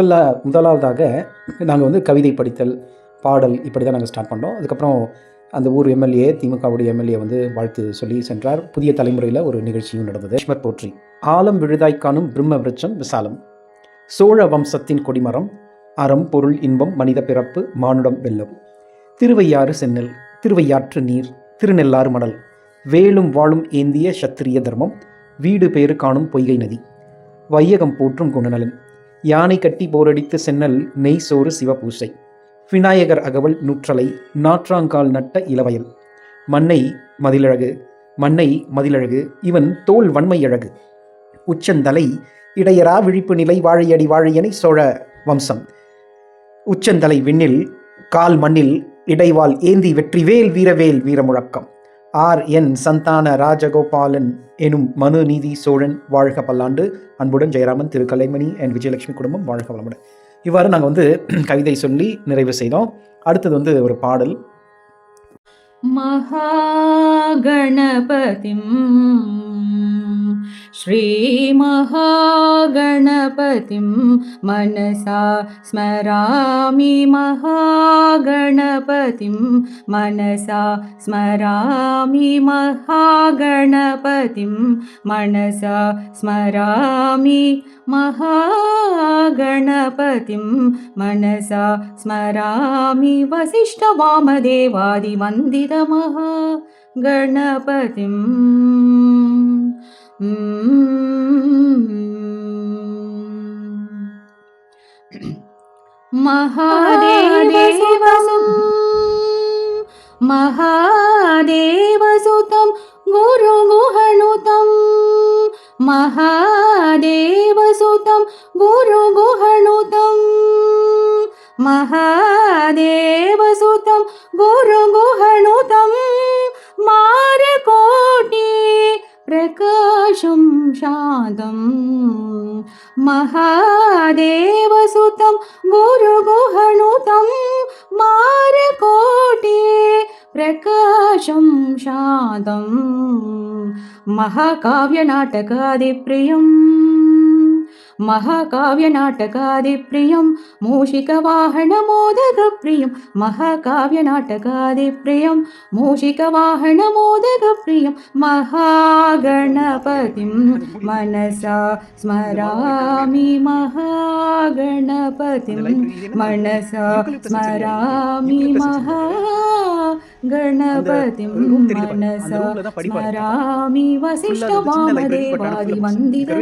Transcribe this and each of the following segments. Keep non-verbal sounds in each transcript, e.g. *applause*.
முதல்ல முதலாவதாக நாங்கள் வந்து கவிதை படித்தல் பாடல் இப்படி தான் நாங்கள் ஸ்டார்ட் பண்ணோம். அதுக்கப்புறம் அந்த ஊர் எம்எல்ஏ திமுகவுடைய எம்எல்ஏ வந்து வாழ்த்து சொல்லி சென்றார். புதிய தலைமுறையில் ஒரு நிகழ்ச்சியும் நடந்தது. ஈஸ்வர் போற்றி. ஆலம் விழுதாய் காணும் பிரம்ம விருட்சம் விசாலம். சோழ வம்சத்தின் கொடிமரம் அறம் பொருள் இன்பம் மனித பிறப்பு மானுடம் வெல்லம் திருவையாறு சென்னல் திருவையாற்று நீர் திருநெல்லாறு மணல். வேலும் வாழும் ஏந்திய சத்திரிய தர்மம் வீடு பேறு காணும் பொய்கை நதி. வையகம் போற்றும் குணநலன். யானை கட்டி போரடித்து சென்னல் நெய் சோறு சிவபூசை. விநாயகர் அகவல் நூற்றலை நாற்றாங்கால் நட்ட இளவயல். மண்ணை மதிலழகு மண்ணை மதிலழகு இவன் தோல் வன்மை அழகு. உச்சந்தலை இடையரா விழிப்பு நிலை வாழையடி வாழையனை சோழ வம்சம். உச்சந்தலை விண்ணில் கால் மண்ணில் இடைவால் ஏந்தி வெற்றிவேல் வீரவேல் வீரமுழக்கம். ஆர் என் சந்தான ராஜகோபாலன் எனும் மனுநீதி சோழன் வாழ்க பல்லாண்டு. அன்புடன் ஜெயராமன் திரு கலைமணி அண்ட் விஜயலட்சுமி குடும்பம் வாழ்க வளமுடன். இவ்வாறு நாங்கள் வந்து *clears throat* கவிதை சொல்லி நிறைவு செய்தோம். அடுத்தது வந்து ஒரு பாடல். மகாகணபதிம் श्रीमहागणपतिं मनसा स्मरामि महागणपतिं मनसा स्मरामि महागणपतिं मनसा स्मरामि महागणपतिं मनसा स्मरामि वसिष्ठवामदेवादिवन्दितमः गणपतिम् महादेवसुतं महादेवसुतं गुरुगुहणुतं महादेवसुतं गुरुगुहणुतं महादेवसुतं गुरुगुहणुतं मारकोटि प्रकाशं शान्तं महादेवसुतं गुरुगुहणुतं मारकोटि प्रकाशं शान्तं महाकाव्यनाटकादिप्रियम् महाकाव्यनाटकादिप्रियं मूषिकवाहनमोदकप्रियं महाकाव्यनाटकादिप्रियं मूषिकवाहनमोदकप्रियं महागणपतिं मनसा स्मरामि महागणपतिं मनसा स्मरामि महागणपतिं मनसा स्मरामि वसिष्ठवामदेवादिवन्दितं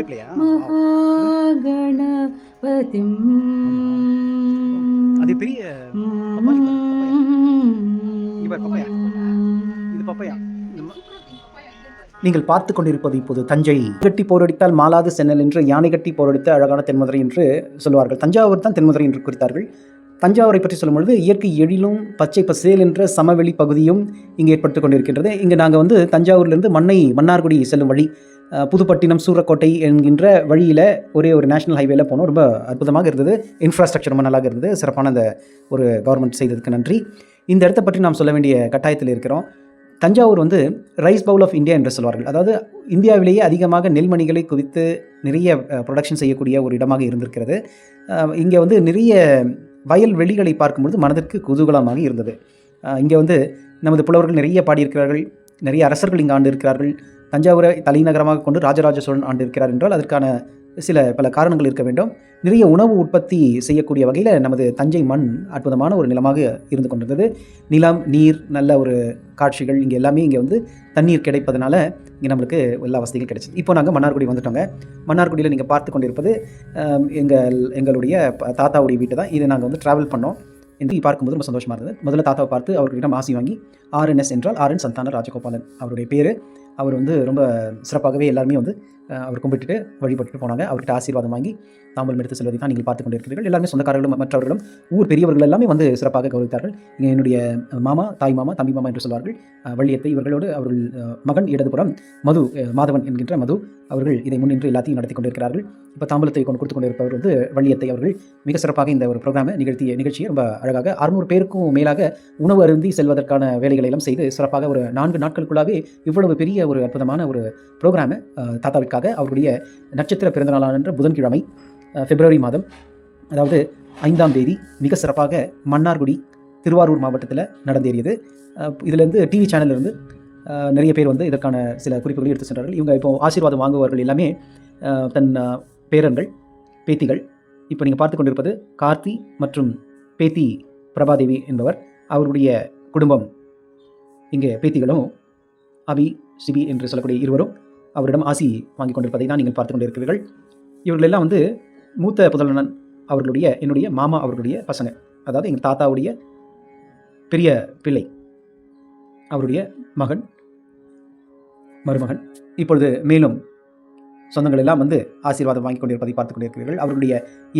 கணபதி நீங்கள் பார்த்து கொண்டிருப்பது இப்போது தஞ்சை. கட்டி போரடித்தால் மாலாது சென்னல் என்று யானை கட்டி போரடித்த அழகான தென்மதுரை என்று சொல்வார்கள் தஞ்சாவூர் தான் தென்மதுரை என்று குறித்தார்கள். தஞ்சாவூரை பற்றி சொல்லும்பொழுது இயற்கை எழிலும் பச்சை பசேல் என்ற சமவெளி பகுதியும் இங்கே ஏற்படுத்தி கொண்டிருக்கின்றது. இங்கே நாங்கள் வந்து தஞ்சாவூர்லேருந்து மண்ணை மன்னார்குடி செல்லும் வழி புதுப்பட்டினம் சூரக்கோட்டை என்கின்ற வழியில் ஒரே ஒரு நேஷனல் ஹைவேல போனோம். ரொம்ப அற்புதமாக இருந்தது. இன்ஃப்ராஸ்ட்ரக்சர் ரொம்ப நல்லா இருந்தது. சிறப்பான அந்த ஒரு கவர்மெண்ட் செய்ததுக்கு நன்றி. இந்த இடத்தை பற்றி நாம் சொல்ல வேண்டிய கட்டாயத்தில் இருக்கிறோம். தஞ்சாவூர் வந்து ரைஸ் பவுல் ஆஃப் இந்தியா என்று சொல்வார்கள். அதாவது இந்தியாவிலேயே அதிகமாக நெல்மணிகளை குவித்து நிறைய ப்ரொடக்ஷன் செய்யக்கூடிய ஒரு இடமாக இருந்திருக்கிறது. இங்கே வந்து நிறைய வயல் வெளிகளை பார்க்கும்பொழுது மனதிற்கு குதூகலமாக இருந்தது. இங்கே வந்து நமது புலவர்கள் நிறைய பாடியிருக்கிறார்கள். நிறைய அரசர்கள் இங்கே ஆண்டு இருக்கிறார்கள் தஞ்சாவூரை தலைநகரமாக கொண்டு ராஜராஜ சோழன் ஆண்டு இருக்கிறார் என்றால் அதற்கான சில பல காரணங்கள் இருக்க வேண்டும். நிறைய உணவு உற்பத்தி செய்யக்கூடிய வகையில் நமது தஞ்சை மண் அற்புதமான ஒரு நிலமாக இருந்து கொண்டிருந்தது. நிலம் நீர் நல்ல ஒரு காட்சிகள் இங்கே எல்லாமே இங்கே வந்து தண்ணீர் கிடைப்பதனால இங்கே நம்மளுக்கு எல்லா வசதிகளும் கிடைச்சிது. இப்போ நாங்கள் மன்னார்குடி வந்துட்டோங்க. மன்னார்குடியில் நீங்கள் பார்த்து கொண்டிருப்பது எங்கள் எங்களுடைய தாத்தாவுடைய வீட்டு தான் இதை நாங்கள் வந்து ட்ராவல் பண்ணோம். என்று பார்க்கும்போது ரொம்ப சந்தோஷமாக இருந்தது. முதல்ல தாத்தாவை பார்த்து அவர்களிடம் ஆசி வாங்கி ஆர்என்எஸ் என்றால் ஆர்என் சந்தான ராஜகோபாலன் அவருடைய பேர். அவர் வந்து ரொம்ப சிறப்பாகவே எல்லாருமே வந்து அவர் கும்பிட்டுட்டு வழிபட்டுட்டு போனாங்க. அவர்கிட்ட ஆசீர்வாதம் வாங்கி தாம்பல் எடுத்து செல்வதை தான் நீங்கள் பார்த்து கொண்டிருக்கிறீர்கள். எல்லாருமே சொந்தக்காரர்களும் மற்றவர்களும் ஊர் பெரியவர்கள் எல்லாமே வந்து சிறப்பாக கௌரவித்தார்கள். இங்கே என்னுடைய மாமா தாய் மாமா தம்பி மாமா என்று சொல்வார்கள். வள்ளியத்தை இவர்களோடு அவர்கள் மகன் இடதுபுறம் மது மாதவன் என்கின்ற மது அவர்கள் இதை முன்னின்று எல்லாத்தையும் நடத்தி கொண்டிருக்கிறார்கள். இப்போ தாம்பலத்தை கொண்டு கொடுத்து கொண்டிருப்பவர் வந்து வள்ளியத்தை அவர்கள். மிக சிறப்பாக இந்த ஒரு ப்ரோக்ராமை நிகழ்த்திய நிகழ்ச்சியை ரொம்ப அழகாக அறுநூறு பேருக்கும் மேலாக உணவு அருந்தி செல்வதற்கான வேலை வேலைகளை எல்லாம் செய்து சிறப்பாக ஒரு நான்கு நாட்களுக்குள்ளாகவே இவ்வளவு பெரிய ஒரு அற்புதமான ஒரு ப்ரோக்ராமை தாத்தாவிற்காக அவருடைய நட்சத்திர பிறந்தநாளான புதன்கிழமை பிப்ரவரி மாதம் அதாவது ஐந்தாம் தேதி மிக சிறப்பாக மன்னார்குடி திருவாரூர் மாவட்டத்தில் நடந்தேறியது. இதிலேருந்து டிவி சேனல்லேருந்து நிறைய பேர் வந்து இதற்கான சில குறிப்புகளை எடுத்து சென்றார்கள். இவங்க இப்போ ஆசீர்வாதம் வாங்குபவர்கள் எல்லாமே தன் பேரன்கள் பேத்திகள். இப்போ நீங்கள் பார்த்து கொண்டிருப்பது கார்த்தி மற்றும் பேத்தி பிரபாதேவி என்பவர் அவருடைய குடும்பம். இங்கே பேத்திகளும் அபி சிபி என்று சொல்லக்கூடிய இருவரும் அவரிடம் ஆசி வாங்கி கொண்டிருப்பதை தான் நீங்கள் பார்த்து கொண்டிருக்கிறீர்கள். இவர்களெல்லாம் வந்து மூத்த புதலனன் அவர்களுடைய என்னுடைய மாமா அவர்களுடைய பசங்க. அதாவது எங்கள் தாத்தாவுடைய பெரிய பிள்ளை அவருடைய மகன் மருமகன். இப்பொழுது மேலும் சொந்தங்கள் எல்லாம் வந்து ஆசீர்வாதம் வாங்கி கொண்டிருப்பதை பார்த்து கொண்டிருக்கிறீர்கள். அவர்களுடைய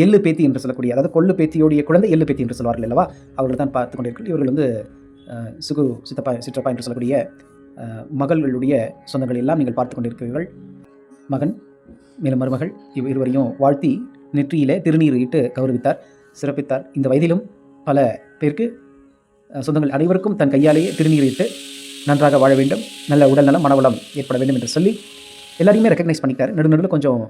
எள்ளு பேத்தி என்று சொல்லக்கூடிய அதாவது கொள்ளு பேத்தியோடைய குழந்தை எள்ளு பேத்தி என்று சொல்வார்கள் அல்லவா? அவர்கள் தான் பார்த்து கொண்டிருக்கிறார்கள். இவர்கள் வந்து சுகு சித்தப்பா சிற்றப்பா என்று சொல்லக்கூடிய மகள்களுடைய சொந்தங்கள் எல்லாம் நீங்கள் பார்த்து கொண்டிருக்கிறீர்கள். மகன் மேலும் மருமகள் இவ் இருவரையும் வாழ்த்தி நெற்றியிலே திருநீர் இட்டு கௌரவித்தார் சிறப்பித்தார். இந்த வயதிலும் பல பேருக்கு சொந்தங்கள் அனைவருக்கும் தன் கையாலேயே திருநீர் இட்டு நன்றாக வாழ வேண்டும். நல்ல உடல் நலம் மனவளம் ஏற்பட வேண்டும் என்று சொல்லி எல்லாரையுமே ரெக்கக்னைஸ் பண்ணிட்டார். நடு நடுவில் கொஞ்சம்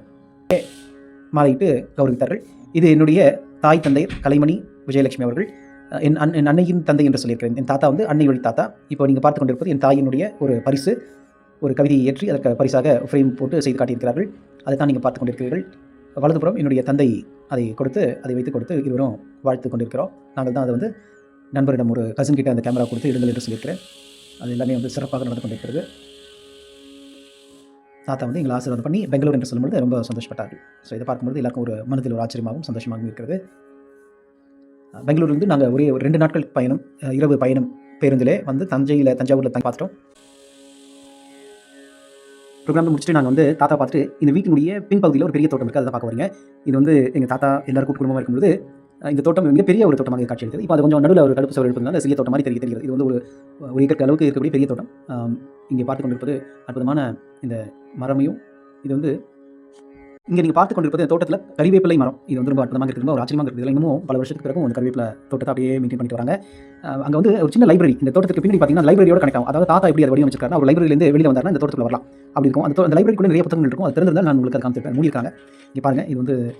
மாலையிட்டு கௌரவித்தார்கள். இது என்னுடைய தாய் தந்தையர் கலைமணி விஜயலட்சுமி அவர்கள். என் அன் என் அன்னையின் தந்தை என்று சொல்லியிருக்கிறேன். என் தாத்தா வந்து அன்னை வழி தாத்தா. இப்போ நீங்கள் பார்த்து கொண்டிருப்பது என் தாயினுடைய ஒரு பரிசு ஒரு கவிதையை ஏற்றி அதற்கு பரிசாக ஃப்ரேம் போட்டு செய்து காட்டியிருக்கிறார்கள். அதை தான் நீங்கள் பார்த்து கொண்டிருக்கிறீர்கள். வலதுபுறம் என்னுடைய தந்தை அதை கொடுத்து அதை வைத்து கொடுத்து இருவரும் வாழ்த்து கொண்டிருக்கிறோம். நாங்கள் தான் அதை வந்து நண்பரிடம் ஒரு கசின் கிட்ட அந்த கேமரா கொடுத்து இடுங்கள் என்று சொல்லியிருக்கிறேன். அது எல்லாமே வந்து சிறப்பாக நடந்து கொண்டிருக்கிறது. தாத்தா வந்து எங்களை ஆசீர்வாதம் பண்ணி பெங்களூர் என்று சொல்லும்போது ரொம்ப சந்தோஷப்பட்டார்கள். ஸோ இதை பார்க்கும்போது எல்லாருக்கும் ஒரு மனதில் ஒரு ஆச்சரியமாகவும் சந்தோஷமாகவும் இருக்கிறது. பெங்களூர்லேருந்து நாங்கள் ஒரே ஒரு ரெண்டு நாட்கள் பயணம் இரவு பயணம் பேருந்திலே வந்து தஞ்சையில் தஞ்சாவூரில் தங்கி பார்த்துட்டோம் ப்ரோக்ராம் முடிச்சுட்டு நாங்கள் வந்து தாத்தா பார்த்துட்டு இந்த வீட்டினுடைய பின்பகுதியில் ஒரு பெரிய தோட்டம் இருக்குது அதை பார்க்க வரீங்க இது வந்து எங்கள் தாத்தா எல்லாருக்கும் குடும்பமாக இருக்கும்போது இந்த தோட்டம் மிகப்பெரிய ஒரு தோட்டமாக காட்சி எடுத்தது இப்போ அது கொஞ்சம் நடுவில் ஒரு கடுப்பு சுவர் இருப்பதுனால சிறிய தோட்டம் மாதிரி தெரிய தெரிகிறது. இது வந்து ஒரு ஒரு ஏக்கருக்கு அளவுக்கு இருக்கக்கூடிய பெரிய தோட்டம். இங்கே பார்த்து கொண்டிருப்பது அற்புதமான இந்த மரமையும் இது வந்து இங்கே நீங்கள் பார்த்து கொண்டிருப்பது இந்த தோட்டத்தில் கறிவேப்பிலை மரம். இது வந்து ரொம்ப அற்புதமாக இருக்குது. ஒரு ஆச்சரியமாக இருக்குது. இன்னமும் பல வருஷத்துக்கு பிறகு அந்த கறிவேப்பிலை தோட்டத்தை அப்படியே மெயின்டைன் பண்ணிட்டு வராங்க. அங்கே வந்து ஒரு சின்ன லைப்ரரி இந்த தோட்டத்துக்கு பின்னாடி பார்த்தீங்கன்னா லைப்ரரியோட கனெக்ட் ஆகும் அதாவது தாத்தா எப்படி அதை வடிவமைச்சிருக்காரு அவர் லைப்ரரியிலேருந்து வெளியில் வந்தாருன்னா இந்த தோட்டத்தில் வரலாம். அப்படி இருக்கும். அந்த தோ- அந்த லைப்ரரிக்குள்ள நிறைய புத்தகங்கள் இருக்கும். அது திறந்திருந்தால் நான் உங்களுக்கு அதை காமிச்சிருப்பேன். மூடியிருக்காங்க. இங்கே பாருங்க. இது வந்து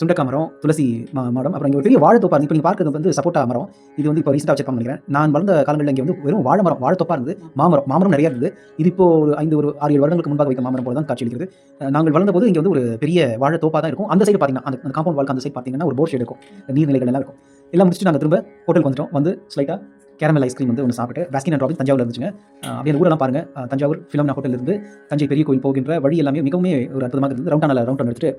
சுண்டக்கா மரம் துளசி மா மரம் அப்புறம் இங்கே ஒரு பெரிய வாழைத்தோப்பா இப்போ நீங்கள் பார்க்குறது வந்து சப்போட்டா மரம். இது வந்து இப்போ ரீசெண்டாக வச்சிருப்பாங்க நினைக்கிறேன். நான் வளர்ந்த காலங்களில் இங்கே வந்து வெறும் வாழை மரம் வாழைத்தோப்பா இருந்தது. மாமரம் மாமரம் நிறைய இருந்தது. இது இப்போ ஒரு ஐந்து ஒரு ஆறு ஏழு வருடங்களுக்கு முன்பாக வைத்த மாமரம் போல தான் காட்சி அளிக்கிறது. நாங்கள் வளர்ந்த போது இங்கே வந்து ஒரு பெரிய வாழை தோப்பா தான் இருக்கும். அந்த சைடு பார்த்தீங்கன்னா அந்த காம்பவுண்ட் வாழ்க்கை அந்த சைடு பார்த்தீங்கன்னா ஒரு போர் ஷேட் இருக்கும். நீர்நிலைகள் எல்லாம் இருக்கும். எல்லாம் முடிச்சுட்டு நாங்கள் திரும்ப ஹோட்டலுக்கு வந்துட்டோம். வந்து ஸ்லைட்டாக கேரமல் ஐஸ்கிரீம் வந்து ஒன்று சாப்பிட்டு பாஸ்கின் அண்ட் ராபின் தஞ்சாவூர் இருந்துச்சுங்க. அப்படியே ஊரெல்லாம் பாருங்க. தஞ்சாவூர் ஃபிலம் ஹோட்டல் இருந்து தஞ்சை பெரிய கோயில் போகின்ற வழி எல்லாமே மிகவும் ஒரு அற்புதமாக இருந்தது. ரவுண்டான ரவுண்ட் எடுத்துட்டு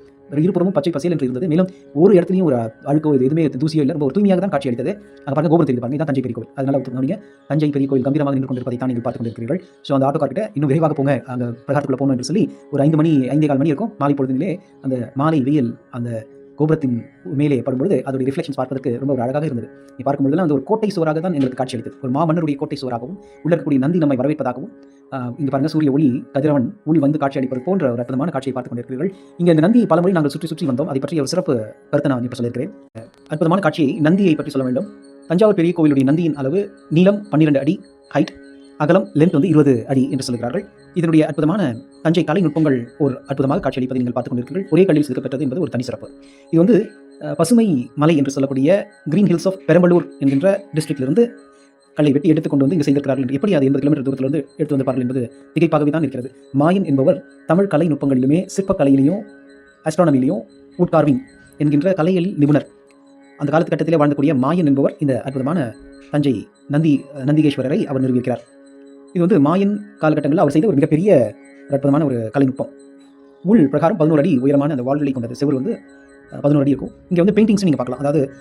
இருபுறமும் பச்சை பசியல் என்று இருந்தது. மேலும் ஒரு இடத்துலையும் ஒரு அழுக்கோ இது எதுவுமே தூசியோ இல்லை ரொம்ப ஒரு தூய்மையாக தான் காட்சி அளித்தது. அங்கே பாருங்க கோபுரம் தெரியுது பாருங்க. இதான் தஞ்சை பெரிய கோயில் அதனால கவனிங்க தஞ்சை பெரிய கோயில் கம்பீரமாக நின்று கொண்டிருப்பதை தான் நீங்கள் பார்த்து கொண்டிருக்கிறீர்கள். ஸோ அந்த ஆட்டோ இன்னும் விரைவாக போங்க அங்கே பிரகாரத்துக்குள்ளே போகணும் என்று சொல்லி ஒரு ஐந்து மணி ஐந்தே கால் மணி இருக்கும். மாலை பொழுதுங்களே அந்த மாலை வெயில் அந்த கோபுரத்தின் மேலே படும்பொழுது அதோட ரிஃப்ளெக்ஷன்ஸ் பார்ப்பதற்கு ரொம்ப ஒரு அழகாக இருந்தது. நீ பார்க்கும்பொழுதுலாம் அந்த ஒரு கோட்டை சுவராக தான் எங்களுக்கு காட்சி அளித்தது ஒரு மாமன்னருடைய கோட்டை சுவராகவும் உள்ள இருக்கக்கூடிய நந்தி நம்மை வரவேற்பதாகவும் இங்கே பாருங்க சூரிய ஒளி கதிரவன் உள் வந்து காட்சி அளிப்பது போன்ற ஒரு அற்புதமான காட்சியை பார்த்து கொண்டிருக்கிறீர்கள். இங்கே இந்த நந்தி பலமுறை நாங்கள் சுற்றி சுற்றி வந்தோம். அதை பற்றி ஒரு சிறப்பு கருத்தை நான் இப்போ சொல்லியிருக்கிறேன். அற்புதமான காட்சியை நந்தியை பற்றி சொல்ல வேண்டும். தஞ்சாவூர் பெரிய கோவிலுடைய நந்தியின் அளவு நீளம் பன்னிரண்டு அடி ஹைட் அகலம் லென்த் வந்து இருபது அடி என்று சொல்கிறார்கள் இதனுடைய அற்புதமான தஞ்சை கலை நுட்பங்கள் ஒரு அற்புதமாக காட்சியளிப்பதை நீங்கள் பார்த்துக் கொண்டிருக்கிறீர்கள். ஒரே கல்லில் செதுக்கப்பட்டது என்பது ஒரு தனி சிறப்பு. இது வந்து பசுமை மலை என்று சொல்லக்கூடிய கிரீன் ஹில்ஸ் ஆஃப் பெரம்பலூர் என்கின்ற டிஸ்ட்ரிக்டிலிருந்து கல்லை வெட்டி எடுத்துக்கொண்டு வந்து இங்கே செய்திருக்கிறார்கள் எப்படி அது எண்பது கிலோமீட்டர் தூரத்தில் எடுத்து வந்திருப்பார்கள் என்பது திகைப்பாகவே தான் இருக்கிறது. மாயன் என்பவர் தமிழ் கலை நுட்பங்களிலுமே சிற்பக்கலையிலையும் அஸ்ட்ரானமிலையும் உட்கார்விங் என்கின்ற கலையில் நிபுணர். அந்த காலத்து கட்டத்திலே வாழ்ந்தக்கூடிய மாயன் என்பவர் இந்த அற்புதமான தஞ்சை நந்தி நந்திகேஸ்வரரை அவர் நிறுவியிருக்கிறார். இது வந்து மாயன் காலகட்டங்களில் அவர் செய்த ஒரு மிகப்பெரிய அற்புதமான ஒரு கலைநுட்பம். உள் பிரகாரம் பதினோரு அடி உயரமான அந்த வால்களை கொண்டது. செவர் வந்து பதினோரு அடி இருக்கும். இங்கே வந்து பெயிண்டிங்ஸ் நீங்கள் பார்க்கலாம். அதாவது